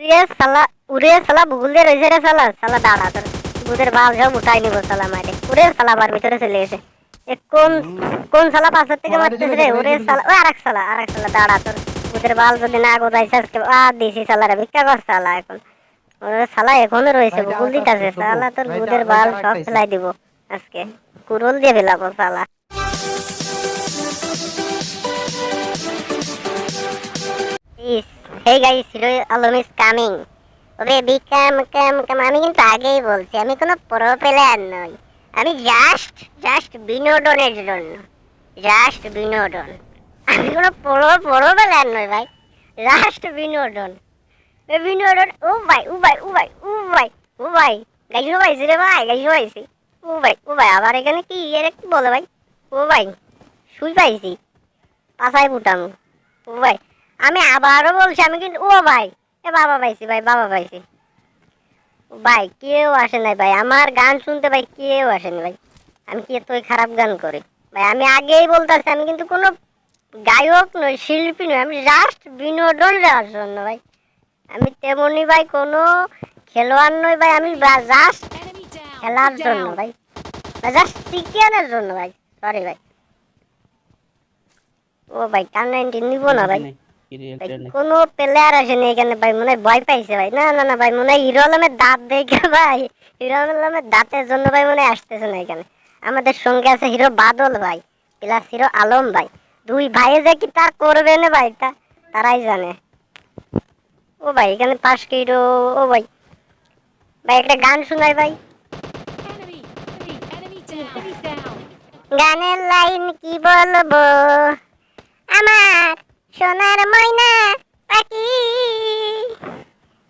উড়ে সালা ভুল দিয়ে রয়েছে রে সালা। সালা দাঁড়া তোর বুধের বাল সব উঠাই নিব সালা মারে উড়ে সালা আবার ভিতরে চলে এ কোন কোন সালা পাশের থেকে মারতেছে রে? উড়ে সালা ও আরেক সালা আরেক সালা দাঁড়া তোর বুধের বাল যদি না গোদাইছে আজকে আর দিছি সালা রে ভিক্ষা কর সালা এখন। ওরে সালা এখনও রয়েছে ভুল দিতাছে সালা তোর বুধের বাল সব ফেলাই দিব আজকে। কুরল দিয়ে ফেলাবো সালা। Is hey guys, Hero Alum is coming. ওরে বিকাম কাম কাম আমি কিন্তু আগেই বলছি আমি কোনো প্রো প্লেয়ার নই আমি জাস্ট জাস্ট বিনোদনের জন্য জাস্ট বিনোদন আমি কোনো প্রো প্রো প্লেয়ার নই ভাই জাস্ট বিনোদন বিনোদন ও ভাই ও ভাই ও ভাই ও ভাই ও ভাই গাইছো পাইছি রে ভাই গাইছো পাইছি ও ভাই ও ভাই আবার এখানে কি এর কি বলে ভাই ও ভাই শুই পাইছি পাশায় ফুটানো ও ভাই আমি আবারও বলছি আমি কিন্তু ও ভাই এ বাবা পাইছি ভাই বাবা পাইছি। ভাই কেউ আসে নাই ভাই আমার গান শুনতে ভাই কেউ আসেনি ভাই। আমি কি এতই খারাপ গান করি? ভাই আমি আগেই বলতেছি আমি কিন্তু কোনো গায়ক নই শিল্পী নই আমি জাস্ট বিনোদন দেওয়ার জন্য ভাই। আমি তেমনি ভাই কোনো খেলোয়াড় নই ভাই আমি জাস্ট. খেলার জন্য ভাই। জাস্ট সিকিয়ানের জন্য ভাই সরি ভাই। ও ভাই কান নাইনটি নিব না ভাই, কোনো প্লেয়ার আসেনি এখানে ভাই মনে হয় ভয় পাইছে ভাই। না না না ভাই মনে হয় হিরো আলমের দাঁত দেখে ভাই। হিরো আলমের দাঁতের জন্য ভাই মনে হয় আসতেছে না এখানে। আমাদের সঙ্গে আছে হিরো বাদল ভাই প্লাস হিরো আলম ভাই। দুই ভাই যে কি তা করবে না ভাই তা তারাই জানে। ও ভাই এখানে পাশ হিরো ও ভাই। ভাই একটা গান শোনাই ভাই. গানের লাইন কি বলব? আমার সোনার ময়না পাখি।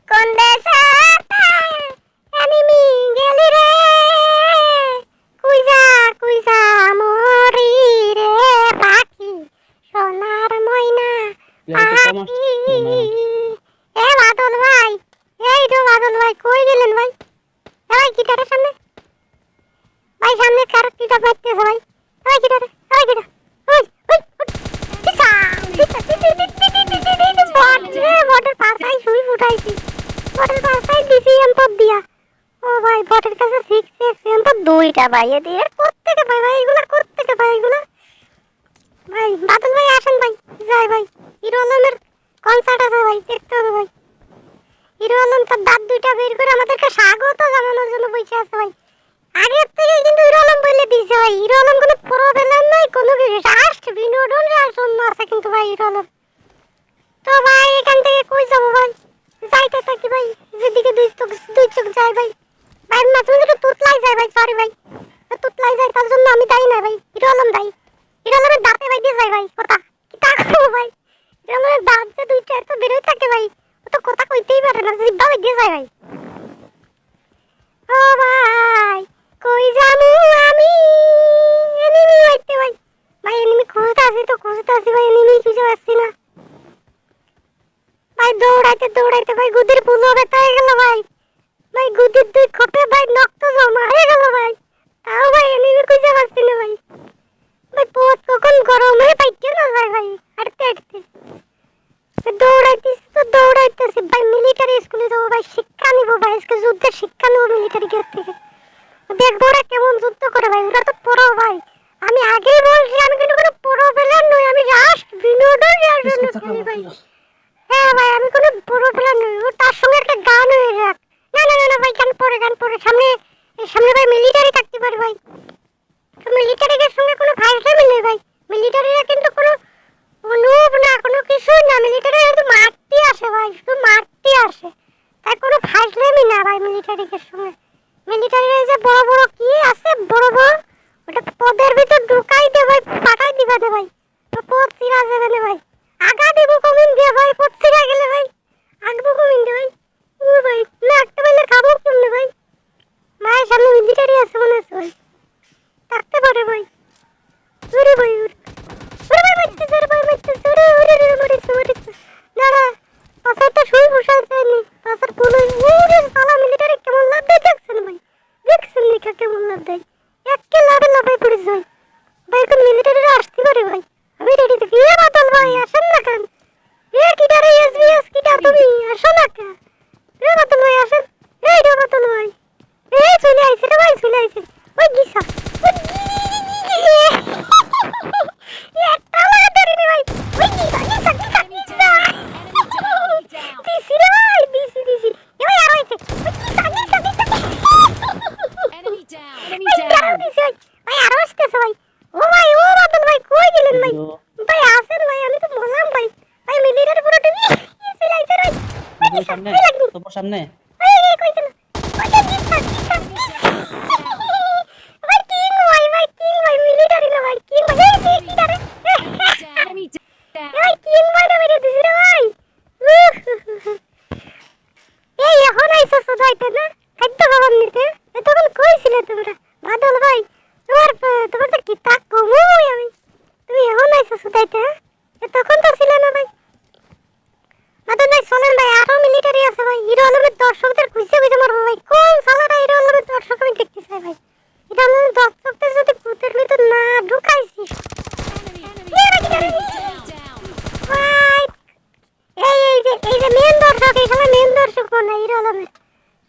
কোন দেশে এ বাদল ভাই এই তো বাদল ভাই কই গেলেন ভাই? ভাই গিটারের সামনে। ভাই সামনে কার কিটা মারতেছে ভাই? ওই কিটা রে ওই কিটা ওই ওই টিকা টিকা ও ভাই বটের ভাই আসেন ভাই, যাই ভাই। হিরো আলমের ভাই, দেখতে হবে ভাই। হিরো আলম দুইটা বের করে আমাদেরকে স্বাগত জানানোর জন্য বসে আছে ভাই। আগের থেকে কিন্তু হিরো আলম বলে দিয়েছে তো ভাই, এখান থেকে ভাই? যাইতে থাকি ভাই যায় ভাই। তুতলাই যায় ভাই জন্য আমি দায়ী না ভাই, হিরো আলম দায়ী। হিরো আলমের দাঁতে যায় ভাই, কথা। কি তা করব ভাই? হিরো আলমের থাকে ভাই তো কথা কইতেই পারে না দিয়ে যায় ভাই। ও ভাই! কই যামু আমি? এনিমি হইতে ভাই। ভাই এনিমি খুঁজতে আসি তো, খুঁজতে আসি ভাই এনিমি খুঁজে পাচ্ছি না। ভাই, দৌড়াইতে দৌড়াইতে ভাই, গুদির পুজো ব্যথা হয়ে গেল ভাই। ভাই, গুদির দুই খোপে ভাই, রক্ত জমা হয়ে গেল ভাই। তাও ভাই এনিমি খুঁজে পাচ্ছি না ভাই। ভাই পোত কখন গরম হয়ে পাইতে না যায় ভাই, হাঁটতে হাঁটতে? দৌড়াইতেছি তো, দৌড়াইতেছি। ভাই মিলিটারি স্কুলে যাব ভাই, শিক্ষা নিবো ভাই, আজকে যুদ্ধের শিক্ষা নেব মিলিটারি গেট থেকে। দেখব ওরা কেমন যুদ্ধ করে ভাই, ওরা তো পুরো ভাই। আমি আগেই বলছি, আমি কিন্তু কোনো পুরো বেলার নই, আমি জাস্ট বিনোদন দেওয়ার জন্য খেলি ভাই হ্যাঁ ভাই আমি কোনো পড়ো প্লেয়ার নই ও তার সঙ্গে একটা গান হয়ে যাক না না না না ভাই গান পরে গান পরে সামনে এই সামনে ভাই মিলিটারি থাকতে পারে ভাই মিলিটারিদের সঙ্গে কোনো ফাইজলামি নেই ভাই মিলিটারিরা কিন্তু কোনো অনুপ না কোনো কিছুই না মিলিটারি শুধু মারতে আসে ভাই শুধু মারতে আসে তাই কোনো ফাইজলামি না ভাই মিলিটারিদের সঙ্গে মিলিটারির যে বড় বড় কি আছে বড় বড় ওটা পদের ভিতর ঢুকাই দে ভাই পাঠাই দিবা দে ভাই তো পদ চিরা যাবে না ভাই আগা দিব কমিন দিয়ে ভাই পদ চিরা গেলে ভাই আগবো কমিন দে ভাই ও ভাই না একটা বেলে খাব কেমনে ভাই ভাই সামনে মিলিটারি আছে মনে আছে ভাই থাকতে পারে ভাই ওরে ভাই ওরে ওরে ভাই মারতেছে ওরে ভাই মারতেছে ওরে ওরে ওরে মরেছে মরেছে না না পাশার তো শুই বসাই দেয়নি পাশার কোনো ওরে সালা মিলিটারি কেমন লাভ দেয় দেখছেন ভাই দেখছেন দেখা কেমন লাভ দেয় একে লাভে লাভে পড়েছে ভাই ভাই কোন মিলিটারিরা আসতে পারে ভাই আমি রেডি থাকি এ বাদল ভাই আসেন না কেন এ কিটারে এসবিএস কিটা তুমি আসো না কেন রে বাদল ভাই আসেন এই রে বাদল ভাই এই চলে আইছে রে ভাই চলে আইছে ওই গিসা ওই একটা লাগা ধরে রে ভাই ওই গিসা গিসা গিসা Enemy গিসা down. Enemy down. Down. দিছি রে ভাই দিছি দিছি এ ভাই আর হইছে ওই গিসা গিসা গিসা Enemy down. Enemy ভাই আরও down. দিছি ভাই ভাই আরও আসতেছে ভাই ও ভাই ও বাদল ভাই কই গেলেন ভাই ভাই আসেন ভাই আমি তো বললাম ভাই ভাই মিলিটার পুরো টিভি চলে আইছে রে ভাই তোর সামনে ভাই লাগবে তোর সামনে ভাই এই কইছেন কইছেন গিসা গিসা ভাই কিং ভাই ভাই কিং ভাই মিলিটারি না ভাই কিং ভাই এই মিলিটারি Down. Enemy down. ভাই কিং ভাই না মেরে দিছি রে ভাই এই এখন আইসো সুদাইতে না খাদ্য খাবার নিতে এতক্ষণ কইছিলে তোমরা বাদল ভাই তোমার প- তোমার তো কি তাক কমুই আমি তুমি এখন আইসো সুদাইতে হ্যাঁ এতক্ষণ তো ছিলে না ভাই বাদল ভাই শোনেন ভাই আরও মিলিটারি আছে ভাই হিরো আলমের দর্শকদের খুঁজে খুঁজে মারবো ভাই কোন সালাটা হিরো আলমের দর্শক আমি দেখতে চাই ভাই হিরো আলমের দর্শকদের যদি ভূতের ভিতর না ঢুকাইছি Enemy. Enemy. Enemy down. ভাই এই এই যে এই যে মেন দর্শক এই সময় কোন হিরো আলমের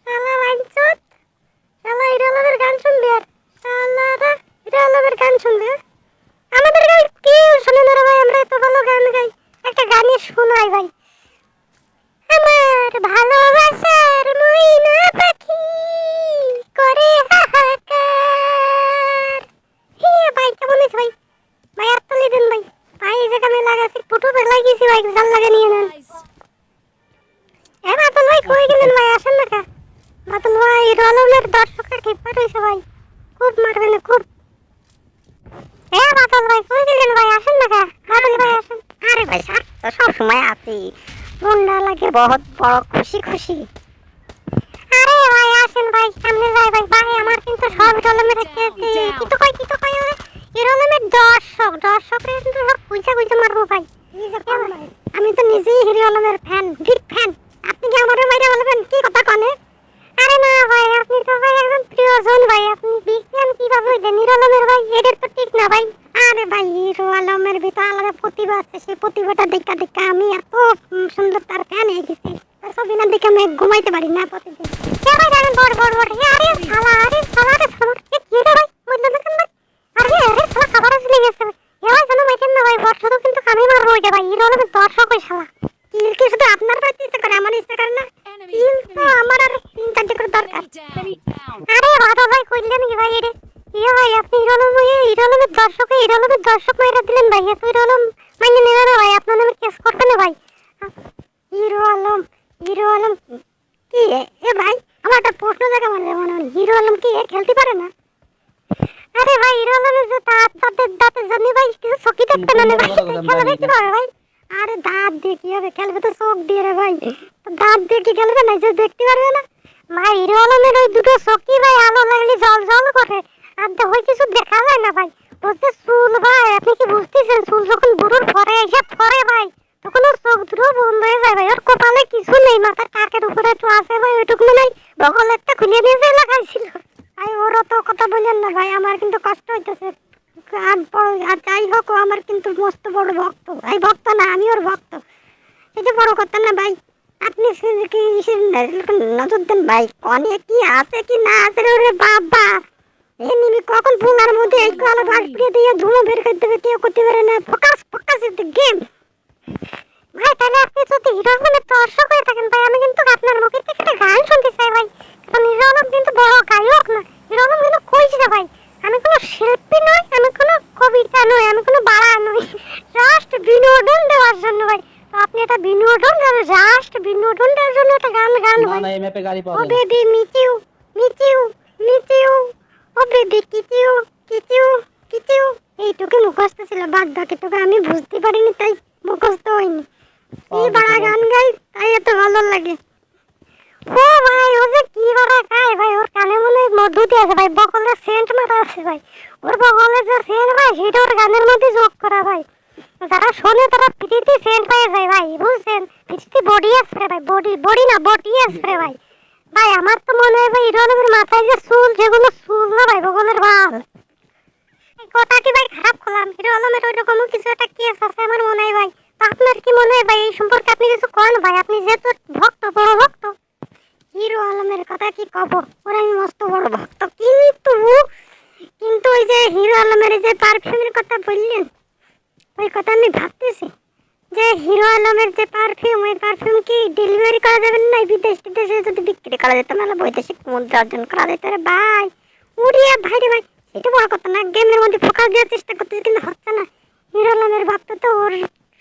শালা বাইনচোদ শালা হিরো আলমের গান শুনবি আর? শালারা হিরো আলমের গান শুনবে হ্যাঁ? আমাদের গান কেউ শোনে না ভাই, আমরা এত ভালো গান গাই। একটা গানে শোনাই ভাই। আমার ভালোবাসার ময়না পাখি করে হাহাকার। হে ভাই, কেমন আছে ভাই? ভাই আর তুলে দেন ভাই। ভাই, এই জায়গা আমি লাগাছি ফুটো লাগিয়েছি ভাই, জাল লাগা নিয়ে নেন. এ বাদল ভাই কই গেলেন ভাই? আসেন না কা? বাদল ভাই রলমের দর্শকের হয়েছে ভাই। খুব মারবে না খুব। এ বাদল ভাই কই গেলেন ভাই? আসেন না কা? বাদল ভাই আসেন। আরে ভাই স্যার তো সব সময় আছি লাগে বহুত বড় খুশি খুশি। আরে ভাই আসেন ভাই সামনে যাই ভাই। ভাই আমার কিন্তু সব রলমের কিন্তু কই কিন্তু কই হিরোলমের দর্শক দর্শকের কিন্তু সব পয়সা পয়সা মারবো ভাই। আমি তো নিজেই হিরো আলমের ফ্যান বিগ ফ্যান আপনি কি আমার মাইরা বলবেন কি কথা কনে আরে না ভাই আপনি তো ভাই একদম হইলেন হিরো ভাই, এদের তো ঠিক না ভাই। আরে ভাই হিরো আলমের আলাদা প্রতিভা আছে। সেই প্রতিভাটা দেখা দেখা আমি এত সুন্দর তার ফ্যান হয়ে গেছি। দেখে আমি ঘুমাইতে পারি না প্রতিদিন। কে ভাই জানেন? বড় বড় বড়। আরে, শালা আরে, শালা কি রে ভাই? না কেন আরে আরে, শালা, খাবার আসলে গেছে। জানো না ভাই? তো কিন্তু আমি মারবো ওইটা ভাই। হিরো আলমের দর্শক শালা। কি শুধু আপনার ইচ্ছা করে? আমার ইচ্ছা করে না। তো আমার আর তিন চারটে করে দরকার। আরে বাবা ভাই কইলেন কি ভাই রে এ ভাই আপনি হিরোলম হিরোলমের দর্শক হিরোলমের দর্শক মাইরা দিলেন ভাই এত হিরোলম মানে নেবে না ভাই আপনার নামে কেস করবে না ভাই। হিরো আলম হিরো আলম কি এ? ভাই আমার একটা প্রশ্ন জায়গা মানে মনে হয় হিরো আলম কি এ খেলতে পারে না? আরে ভাই হিরো আলমের যে দাঁত দাঁতের দাঁতের জন্য ভাই কিছু চকি দেখতে না ভাই খেলবে কি পারে ভাই। আরে দাঁত দিয়ে কি হবে খেলবে? তো চোখ দিয়ে রে ভাই। দাঁত দিয়ে কি খেলবে? না যে দেখতে পারবে না? ভাই, হিরো আলমের ওই দুটো চকি ভাই, আলো লাগলে জল জল করে। আর তো ওই কিছু দেখা যায় না ভাই। বলতে চুল ভাই, আপনি কি বুঝতেছেন? চুল যখন বুড়োর পরে এসে পরে ভাই, তখন ওর চোখ দুটো বন্ধ হয়ে যায় ভাই। ওর কপালে কিছু নেই, মাথার টাকের উপরে একটু আছে ভাই ওইটুকু নাই। বগলেরটা খুলে নিয়ে যে লাগাইছিল ভাই ওর তো কথা বললেন না ভাই, আমার কিন্তু কষ্ট হইতেছে। যাই হোক, ও আমার কিন্তু মস্ত বড় ভক্ত। ভাই ভক্ত না, আমি ওর ভক্ত। এটা বড় কথা না ভাই, আপনি নজর দেন ভাই? কনে কি আছে কি না আছে রে বাবা? এ নিবি কখন পুঙ্গার মধ্যে এই কলে ভাগ দিয়ে দিয়ে ধুমো বের করে দেবে, কেউ করতে পারে না। Focus focus game. ভাই, তাহলে আপনি যদি হিরো আলমের দর্শক হয়ে থাকেন ভাই, আমি কিন্তু আপনার মুখের থেকে একটা গান শুনতে চাই ভাই কারণ হিরো আলম কিন্তু বড় গায়ক না হিরো আলম কিন্তু কইছে ভাই আমি কোনো শিল্পী নই আমি কোনো কবিতা নই আমি কোনো বাড়া নই জাস্ট বিনোদন দেওয়ার জন্য ভাই তো আপনি এটা বিনোদন জাস্ট বিনোদন দেওয়ার জন্য একটা গান গান না ভাই না এই ম্যাপে গাড়ি ও পাওয়া যায় না। Baby meet you meet you meet you oh baby kit you kit you kit you এইটুকু মুখস্থ ছিল বাদ বাকিটুকু আমি বুঝতে পারিনি তাই মুখস্থ হয়নি কি পাওয়া বাড়া যেতে গান গাই তাই এত ভালো লাগে ও ভাই ও যে কি বাড়া গায় ভাই ওর কানে মনে হয় মধু দিয়ে বকলে সেন্ট মারা আছে ভাই। ওর বকলে যে সেন্ট ভাই সেটা ওর গানের মধ্যে যোগ করা ভাই। যারা শোনে তারা প্রীতি সেন্ট পেয়ে যায় ভাই, বুঝছেন? প্রীতি বডি স্প্রে ভাই বডি বডি না বডি স্প্রে ভাই। ভাই, আমার তো মনে হয় ভাই হিরোনের মাথায় যে চুল, যেগুলো চুল না ভাই, বগলের বাল। কথা কি ভাই খারাপ করলাম? হিরো ওই রকম কিছু একটা কেস আছে আমার মনে হয় ভাই। আপনার কি মনে হয় ভাই, এই সম্পর্কে আপনি কিছু কন ভাই? আপনি যেহেতু ভক্ত, বড় ভক্ত। কথা কি কব? ওর আমি মস্ত বড় ভক্ত। কিন্তু কিন্তু ওই যে হিরো আলমের যে পারফিউমের কথা বললেন, ওই কথা আমি ভাবতেছি যে হিরো আলমের যে পারফিউম ওই পারফিউম কি ডেলিভারি করা যাবে না বিদেশ বিদেশে যদি বিক্রি করা যেত? নাহলে বৈদেশিক মুদ্রা অর্জন করা যেত। রে ভাই, উড়িয়া, ভাই রে ভাই, এটা বড় কথা না গেমের মধ্যে ফোকাস দেওয়ার চেষ্টা করতেছি, কিন্তু হচ্ছে না। হিরো আলমের ভক্ত তো ওর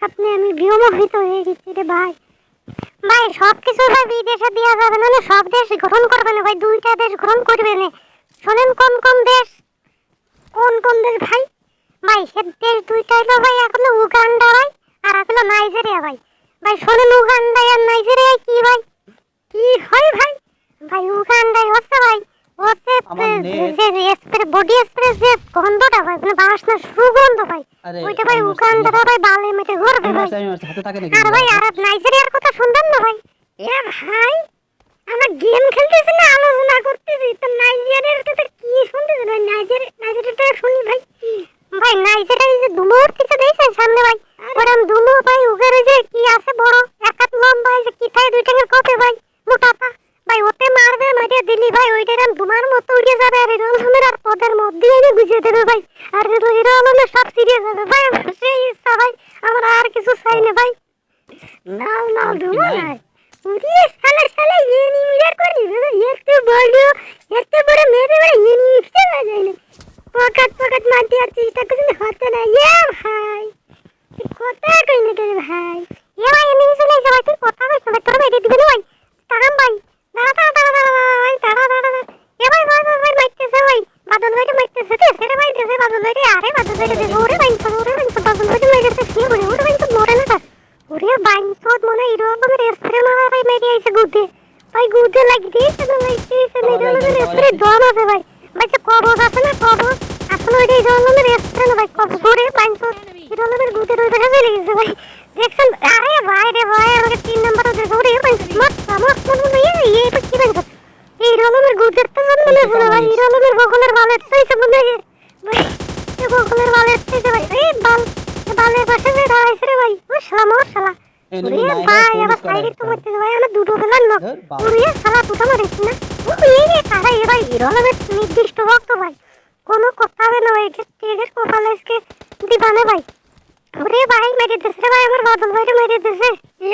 স্বপ্নে আমি বিমোহিত হয়ে গেছি রে ভাই। ভাই সব কিছু ভাই বিদেশে দেওয়া যাবে না সব দেশ গ্রহণ করবে না ভাই, দুইটা দেশ গ্রহণ করবে না। শোনেন কোন কোন দেশ, কোন কোন দেশ ভাই? ভাই, সে দেশ দুইটা হলো ভাই এখন উগান্ডা ভাই, আর হলো নাইজেরিয়া ভাই। ভাই, শোনেন উগান্ডা আর নাইজেরিয়া কি ভাই? কি হয় ভাই? ভাই, উগান্ডায় হচ্ছে ভাই আমার স্প্রে বডি স্প্রে যে গন্ধটা ভাই মানে বাসনা সুগন্ধ ভাই ওইটা ভাই আমি ভাই বালে মেটে ঘুরবে ভাই মারছি, আমি মারছি, হাতে থাকে নাকি আর ভাই আর নাইজেরিয়ার কথা শুনবেন না ভাই এ ভাই আমরা গেম খেলতেছি না আলোচনা করতেছি তো নাইজেরিয়ার কথা কি শুনতেছি ভাই নাইজেরিয়া নাইজেরিয়াটা শুনি ভাই ভাই নাইজেরিয়ার যে দুমোর কিছু দেখছেন সামনে ভাই ওরম দুমো ভাই উগের যে কি আছে বড় এক হাত লম্বা যে কি থাকে দুই টাকার কপে ভাই মোটাটা ভাই ভাই ওইটা এরম দুমার মতো উড়িয়ে যাবে আর এরম সময় আর পদের মধ্যে এনে গুছিয়ে দেবে ভাই। আর এরম আলমে সব সিরিয়াস হবে। ভাই আমার সেই ইচ্ছা ভাই আমার আর কিছু চাই না ভাই। নাও নাও ধুমো নাই? উড়িয়ে শালা শালা এনি মিরার করি। একটু বড় একটু বড় মেরে বড় এনি মিশতে না যায় না। পকেট পকেট মারতে আর চেষ্টা করছি হতে না ইয়ে ভাই কথা কই না ভাই? এ ভাই এমনি চলে যাবে তুই কথা কইছ না তোর মেরে দিবে না ভাই। তাকাম ভাই মারতেছে ভাই বাদল ভাইটা মারতেছে দে সেরে ভাই দেছে বাদল ভাইটা আরে বাদল ভাইটা দে ওরে ভাই ওরে ভাই বাদল ভাইটা মারতেছে কি বলে ওরে ভাই তো মরে না তার ওরে বাইনসোদ মনে হয় এরকম স্প্রে মারা ভাই মেরে আইছে গুদে ভাই গুদে লাগি দিয়েছে না ভাই দিয়েছে না এরকম স্প্রে দম আছে ভাই ভাই যে কবজ আছে না কবজ আসলে ওইটা এরকম স্প্রে না ভাই কবজ ওরে বাইনসোদ এরকম গুদে রয়ে দেখা চলে গেছে ভাই দেখছেন আরে ভাই রে ভাই আমাকে তিন নম্বর দেখো ওরে বাইনসোদ মত মত মত মত ইয়ে ইয়ে এটা কি বাইনসোদ এই রকমের গুদের তো জন্ম নিয়েছে না ভাই এই রকমের বগলের বালের তো এসে মনে হয় ভাই এই বগলের বালের তো এসে ভাই এই বাল এই বালের পাশে যে দাঁড়াইছে রে ভাই। ও শালা মোর শালা। ওরে ভাই আবার সাইডে তো মরতে ভাই আমার দুটো বেলার লোক। ওরে শালা দুটো মারিস না? ও এই রে তারা এ ভাই এরকমের নির্দিষ্ট ভক্ত ভাই। কোনো কথা হবে না ভাই এটা তেজের কপালে আজকে দিবানে ভাই। ওরে ভাই মেরে দেশে ভাই আমার বাদল ভাইরে মেরে দেশে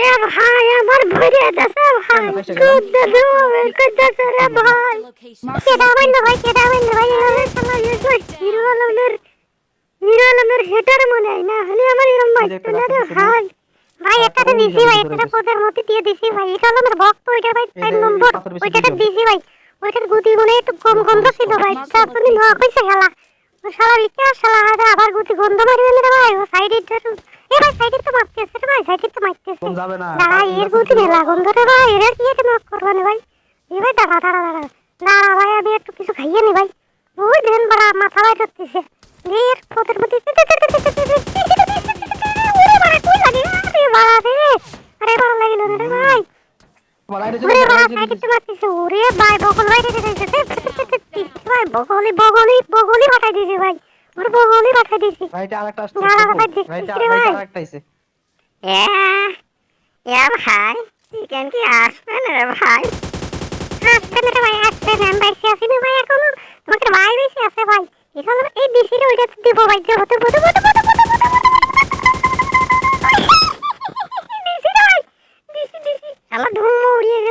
এ ভাই আমার ভরে দেশে ভাই। দেবে বের করে দেশে রে ভাই. কেডা বাইন্দা ভাই কেডা বাইন্দা ভাই? শালা ইয়ে কই হিরো আলমের হিরো আলমের হেটার মনে হয় না? হলে আমার এরকম মারতো না রে ভাই। ভাই এটাতে দিছি ভাই এটা পদের মধ্যে দিয়ে দিছি ভাই। এটা আলমের ভক্ত ওইটা ভাই এই নম্বর। ওইটাতে দিছি ভাই। ওইটার গুদি গুনে একটু কম গন্ধ ছিল ভাই। চারজনই নোয়া কইছে খেলা ও শালা বিকাশ শালা আবার গুদি গন্ধ মারবে না ভাই। ও সাইডে এ ভাই সাইডে তো মারতেছে রে ভাই। সাইডে তো মারতেছে। কম যাবে না দাঁড়া এর গুদি মেলা গন্ধ রে ভাই। এর কি এটা নক করবা না ভাই? এ ভাই দাঁড়া দাঁড়া দাঁড়া। দাঁড়া ভাই আমি একটু কিছু খাইয়ে নি ভাই। ওই দেন বড়া মাথা ভাই করতেছে পদের মধ্যে ওরে বাড়া কই লাগে? আরে বাড়া রে। আরে বাড়া লাগিল না রে ভাই। ওরে বাড়া সাইডে তো ওরে ভাই বগল ভাই রে রে ভাই বগলি বগলি বগলি পাঠাই দিয়েছে ভাই। ওর বগলি পাঠাই দিয়েছে। ভাইটা আরেকটা আসছে দাঁড়া, ভাই, দেখতেছি ভাইটা রে ভাই। ভাইটা আরেকটা আইছে। এ এ ভাই চিকেন কি আসবে না রে ভাই? আসবে না রে ভাই আসবে না। আমি বাইসে না ভাই এখনও। তোমাকে ভাই বেশি আছে ভাই। এই ওইটা দিব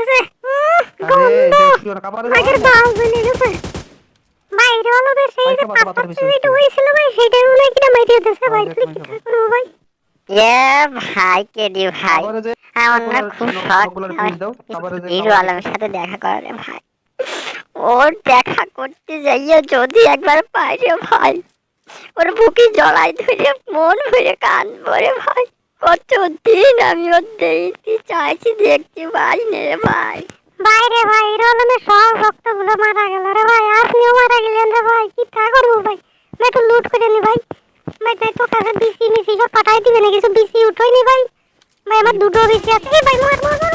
রে হলো যে হচ্ছে। হয়েছিল ভাই সেটার মনে কিনা মাইরিয়ে দিয়েছে ভাই দেখ, কি করব ভাই আমার দেখা করে ভাই ওর দেখা করতে যাইয়া যদি একবার পাই রে ভাই। ওর বুকে জড়াই ধরে মন ভরে কান ভরে ভাই। কত দিন আমি ওর দেখতে চাইছি দেখতে পাই না রে ভাই। বাইরে ভাই হিরো আলমের সব ভক্তগুলো মারা গেল রে ভাই। আপনিও মারা গেলেন রে ভাই কি তা করব ভাই একটু লুট করে নি ভাই। ভাই তাই তো কাছে বিসি মিসি সব পাঠাই দিবে না কিছু বিসি উঠোই নি ভাই। ভাই আমার দুটো বিসি আছে। ভাই মার, মার,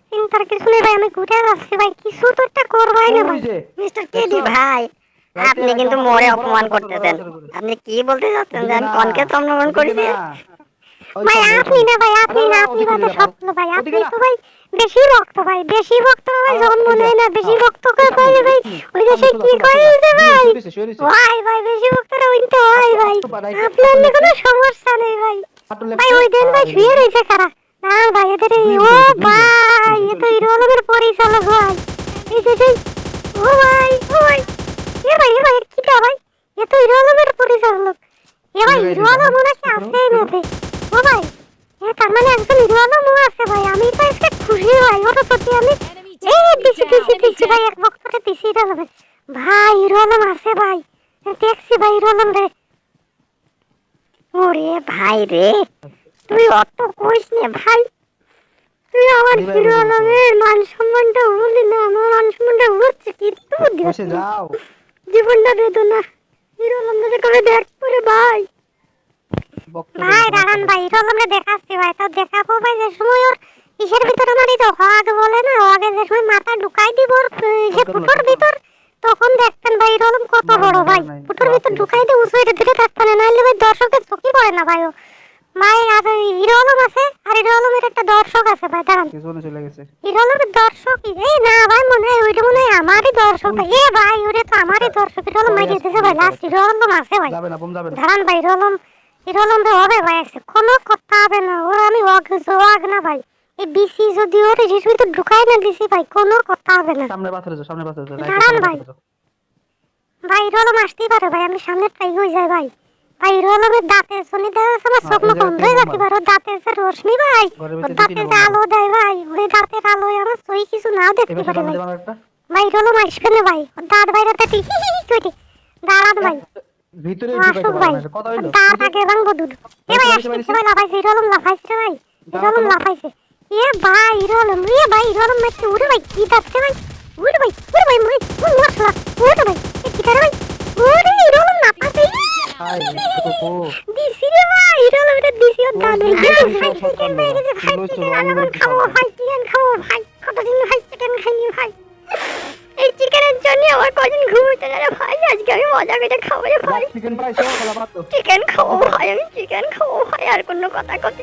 চিন্তার কিছু নেই ভাই আমি ঘুরে যাচ্ছি ভাই? কিছু তো একটা করবাই না ভাই? মিস্টার কেডি ভাই? আপনি কিন্তু মোরে অপমান করতেছেন। আপনি কি বলতে চাচ্ছেন যে আমি কনকে চন্দ্রগ্রহণ করেছি না। ভাই আপনি না ভাই আপনি না আপনি কথা না, ভাই। আপনি তো ভাই বেশি ভক্ত ভাই বেশি ভক্ত ভাই জন্ম নেয় না বেশি। ভক্ত করে ভাই। ভাই ওই যে কি করে যে ভাই। ভাই ভাই বেশি ভক্তরা উইনতে হয় ভাই। আপনার কোনো সমস্যা নেই ভাই। ভাই ওই দিন ভাই শুয়ে রয়েছে কারা না ভাই এদের ও। ভাই এ তো ইরোলমের পরিচালক ভাই। এই যে ও ভাই ও ভাই। এ ভাই এ ভাই কিটা ভাই? এ তো ইরোলমের পরিচালক এ ভাই ইরোলম এই নাকি আছে এই ও ভাই এ তার মানে একজন ইরোলমও আছে ভাই। আমি তো আজকে খুশি ভাই সত্যি আমি এই দিছি দিছি. দিছি ভাই এক বক্তরে দিছি ভাই ইরোলম আছে ভাই। দেখছি ভাই ইরোলম রে ওরে ভাই রে। তুই অত কইস নে ভাই। তুই আমার হিরো আলমের মান সম্মানটা বলি না আমার মান সম্মানটা হচ্ছে কিন্তু বসে যাও। জীবনটা বেদনা হিরো আলমকে কবে দেখ করে ভাই। ভাই দাঁড়ান ভাই হিরো আলমকে দেখাচ্ছি ভাই। তো দেখাবো ভাই যে সময় ওর ইসের ভিতর আমার এই তো হগ বলে না হগে যে সময় মাথা ঢুকাই দিব সে ফুটোর ভিতর তখন দেখতেন ভাই হিরো আলম কত বড় ভাই। ফুটোর ভিতর ঢুকাই দিয়ে উঁচুইটা ধরে থাকতেন না নাহলে ভাই দর্শকের চোখই পড়ে না ভাই ও। হিরো আলম আছে? আর হিরো আলমের একটা দর্শক আছে ভাই দাঁড়ান। পিছনে চলে গেছে। হিরোলের দর্শক এই না ভাই মনে হয় ওইটা মনে হয় আমারই দর্শক এ ভাই ওরে তো আমারই দর্শক দিতেছে ভাই লাস্ট আছে ভাই। যাবে না বোম যাবে দাঁড়ান ভাই হিরোলম হিরোলম রে হবে ভাই আছে কোনো কথা হবে না ওর আমি ওয়াগ জোয়াগ না ভাই। এই বিসি যদি ওর তো ঢুকাই না দিছি ভাই কোনো কথা হবে না। সামনে পাথরে যাও সামনে পাথরে যাও। দাঁড়ান ভাই। ভাই হিরোলম আসতেই পারে ভাই আমি সামনে ট্রাই হয়ে যাই ভাই। মুখ জায়গায় বন্ধ হয়ে তিন যাচ্ছে ভাই ওর দাঁতের যে ভাই ঘরের ওর ভিতরে দাঁতে তিন যে আলো দেয় ভাই ওই আলোয় আমার সই কিছু নাও দেখতে পারে ভাই। ভাই আসবে না ভাই দাঁত বাইরে তো কইটি দাঁড়ান ভাই। ভিতরে ভাই। না দাঁত আগে ভাঙবো দুধ। এ ভাই আসছে ভাই লাফাইছে রোলম লাফাইছে রে ভাই দাঁড়াও, রোলম দাঁড়াও। লাফাইছে। এ ভাই রোলম এ ভাই রোলম মারছে উড়ে ভাই কি যাচ্ছে ভাই? উড়ে ভাই উড়ে ভাই মই মশলা উড়ে ভাই কি করে ভাই? উড়ে রোলম লাফাইছে ভাই এটা দিছি ওর দাঁত ভাই দিছি, ভাই সব সব চিকেন হয়ে গেছে ভাই চিকেন আমি খাব ভাই চিকেন খাব ভাই কতদিন ভাই চিকেন খাইনি ভাই? এই চিকেনের জন্য আমার কদিন ঘুমোতে গেলে ভাই? আজকে আমি মজা করে খাব রে ভাই। চিকেন কলা পাতো চিকেন খাব ভাই আমি চিকেন খাব ভাই আর কোনো কথা কথা